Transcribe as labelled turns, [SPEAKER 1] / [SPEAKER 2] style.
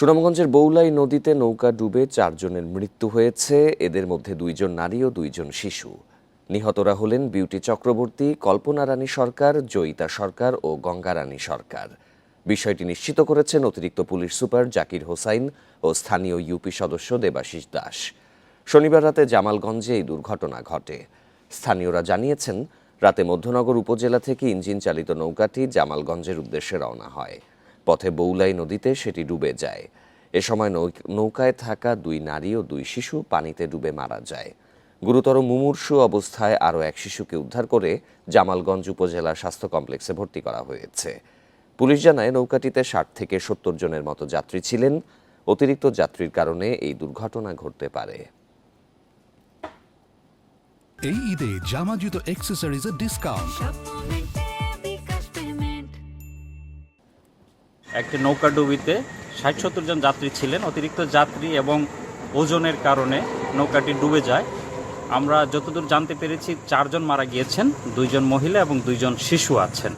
[SPEAKER 1] সুনামগঞ্জের বৌলাই নদীতে নৌকা ডুবে চারজনের মৃত্যু হয়েছে। এদের মধ্যে দুইজন নারী ও দুইজন শিশু। নিহতরা হলেন বিউটি চক্রবর্তী, কল্পনা রানী সরকার, জয়িতা সরকার ও গঙ্গা রানী সরকার। বিষয়টি নিশ্চিত করেছেন অতিরিক্ত পুলিশ সুপার জাকির হোসাইন ও স্থানীয় ইউপি সদস্য দেবাশিস দাস। শনিবার রাতে জামালগঞ্জে এই দুর্ঘটনা ঘটে। স্থানীয়রা জানিয়েছেন, রাতে মধ্যনগর উপজেলা থেকে ইঞ্জিন চালিত নৌকাটি জামালগঞ্জের উদ্দেশ্যে রওনা হয়। পথে বৌলাই নদীতে সেটি ডুবে যায়। এ সময় নৌ- নৌকায় থাকা দুই নারী ও দুই শিশু পানিতে ডুবে মারা যায়। গুরুতর মুমূর্ষু অবস্থায় আরও এক শিশুকে উদ্ধার করে জামালগঞ্জ উপজেলা স্বাস্থ্য কমপ্লেক্সে ভর্তি করা হয়েছে। পুলিশ জানায় নৌকাটিতে ষাট থেকে সত্তর জনের মতো যাত্রী ছিলেন। অতিরিক্ত যাত্রীর কারণে এই দুর্ঘটনা ঘটতে পারে।
[SPEAKER 2] এই ঈদে জামা জুতো অ্যাক্সেসরিজের ডিসকাউন্ট
[SPEAKER 3] একটি নৌকা ডুবিতে ষাট সত্তর জন যাত্রী ছিলেন। অতিরিক্ত যাত্রী এবং ওজনের কারণে নৌকাটি ডুবে যায়। আমরা যতদূর জানতে পেরেছি, চারজন মারা গিয়েছেন, দুইজন মহিলা এবং দুইজন শিশু আছেন।